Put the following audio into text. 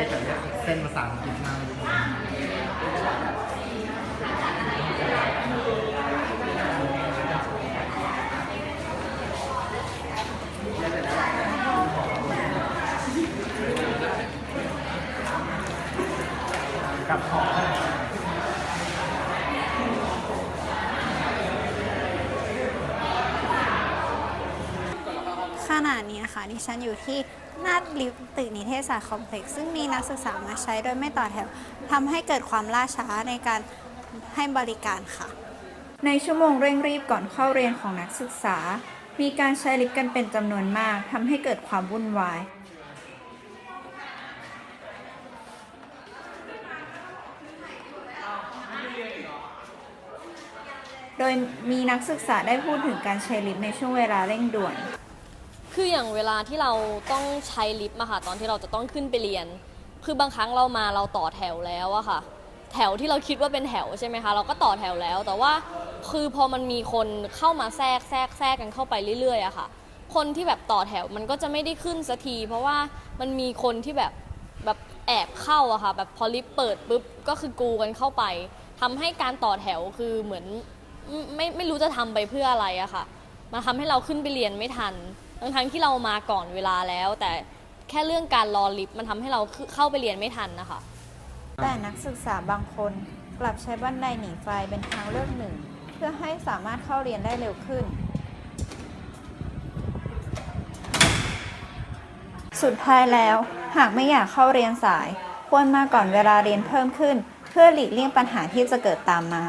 เอเรียจะเรียกเส้นภาษาอังกฤษมากเลยกับหอ ขณะนี้ค่ะดิฉันอยู่ที่น้าลิฟต์ตึกนิเทศศาสตร์คอมเพล็กซ์ซึ่งมีนักศึกษามาใช้โดยไม่ต่อแถวทำให้เกิดความล่าช้าในการให้บริการค่ะ ในชั่วโมงเร่งรีบก่อนเข้าเรียนของนักศึกษา มีการใช้ลิฟต์กันเป็นจำนวนมากทำให้เกิดความวุ่นวาย โดยมีนักศึกษาได้พูดถึงการใช้ลิฟต์ในช่วงเวลาเร่งด่วน คืออย่างเวลาที่เราต้องใช้ลิฟต์มาค่ะตอนที่เราจะต้องขึ้นไปเรียน คือบางครั้งเรามาเราต่อแถวแล้วอะค่ะ แถวที่เราคิดว่าเป็นแถวใช่ไหมคะ เราก็ต่อแถวแล้ว แต่ว่าคือพอมันมีคนเข้ามาแทรกแทรกแทรกกันเข้าไปเรื่อยๆอะค่ะ คนที่แบบต่อแถวมันก็จะไม่ได้ขึ้นสักที เพราะว่ามันมีคนที่แบบแบบแอบเข้าอะค่ะ แบบพอลิฟต์เปิดปุ๊บก็คือกูกันเข้าไปทำให้การต่อแถวคือเหมือนไม่ไม่ไม่รู้จะทำไปเพื่ออะไรอะค่ะ มาทำให้เราขึ้นไปเรียนไม่ทัน ทั้งทั้งที่เรามาก่อนเวลาแล้ว แต่แค่เรื่องการรอลิฟต์มันทำให้เราเข้าไปเรียนไม่ทันนะคะ แต่นักศึกษาบางคนกลับใช้บันไดหนีไฟเป็นทางเลือกหนึ่ง เพื่อให้สามารถเข้าเรียนได้เร็วขึ้น สุดท้ายแล้ว หากไม่อยากเข้าเรียนสาย ควรมาก่อนเวลาเรียนเพิ่มขึ้น เพื่อหลีกเลี่ยงปัญหาที่จะเกิดตามมา